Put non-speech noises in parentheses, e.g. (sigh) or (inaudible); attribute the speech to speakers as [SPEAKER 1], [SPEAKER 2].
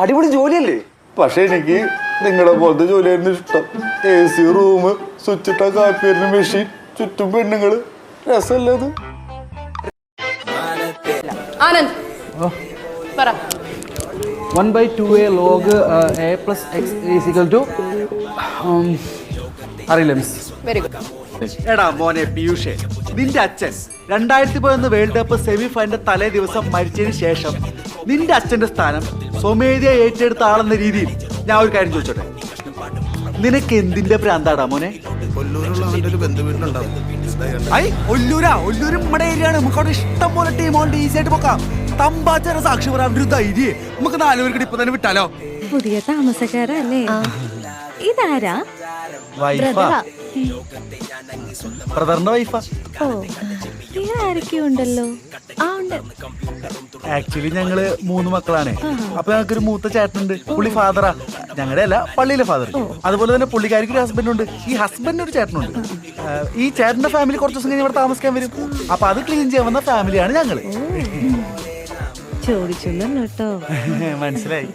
[SPEAKER 1] അടിപൊളി ജോലിയല്ലേ?
[SPEAKER 2] പക്ഷെ എനിക്ക് നിങ്ങളെ പോലത്തെ ജോലിയായിരുന്നു ഇഷ്ടം. എ സി റൂം സ്വിച്ചിട്ട കാപ്പി വരുന്ന മെഷീൻ ചുറ്റും പെണ്ണുങ്ങൾ. രസമല്ലേ അത്?
[SPEAKER 3] ആനന്ദ് പറ.
[SPEAKER 4] One by two a log a plus x is equal to അറിയില്ല മിസ്
[SPEAKER 3] വെരി ഗുഡ്
[SPEAKER 5] എടാ മോനെ പീയൂഷേ നിന്റെ അച്ഛൻ രണ്ടായിരത്തി പതിനൊന്ന് വേൾഡ് കപ്പ് സെമി ഫൈനൽ തലേ ദിവസം മരിച്ചതിന് ശേഷം നിന്റെ അച്ഛന്റെ സ്ഥാനം സ്വമേധയ ഏറ്റെടുത്ത ആളെന്ന രീതിയിൽ ഞാൻ ഒരു കാര്യം ചോദിച്ചോട്ടെ? നിനക്ക് എന്തിന്റെ പ്രാന്താടാ മോനെ? ഒല്ലൂരാ ഒല്ലൂര് നമ്മുടെ ഏരിയ ആണ് നമുക്ക് അവിടെ ഇഷ്ടം പോലെ ടീം കൊണ്ട് ഈസി ആയിട്ട് പോക്കാം. തമ്പാച്ചാര സാക്ഷി പറയാൻ ഒരു ധൈര്യം. നമുക്ക് നാലുപേർക്ക് ഇപ്പൊ തന്നെ വിട്ടാലോ?
[SPEAKER 6] പുതിയ താമസക്കാരല്ലേ? ഇതാരാ?
[SPEAKER 5] വൈഫാ. ബ്രദറിന്റെ വൈഫാ.
[SPEAKER 6] ഓ വേറെ ഉണ്ടല്ലോ? ആ ഉണ്ട്.
[SPEAKER 5] ആക്ച്വലി ഞങ്ങൾ മൂന്ന് മക്കളാണ്. അപ്പൊ ഞങ്ങൾക്കൊരു മൂത്ത ചേട്ടനുണ്ട് പുള്ളി ഫാദറാ ഞങ്ങളുടെ അല്ല പള്ളിയിലെ ഫാദർ അതുപോലെ തന്നെ പുള്ളിക്കാരിക്ക് ഒരു ഹസ്ബൻഡ് ഉണ്ട്. ഈ ഹസ്ബൻഡിന് ഒരു ചേട്ടനുണ്ട്. ആ, ഈ ചേട്ടന്റെ ഫാമിലി കുറച്ച് ദിവസം കഴിഞ്ഞ് ഇവിടെ താമസിക്കാൻ വരും. അപ്പൊ അത് ക്ലീൻ ചെയ്യാൻ വന്ന ഫാമിലിയാണ്
[SPEAKER 6] ഞങ്ങൾ. കേട്ടോ. (laughs)
[SPEAKER 5] മനസ്സിലായി.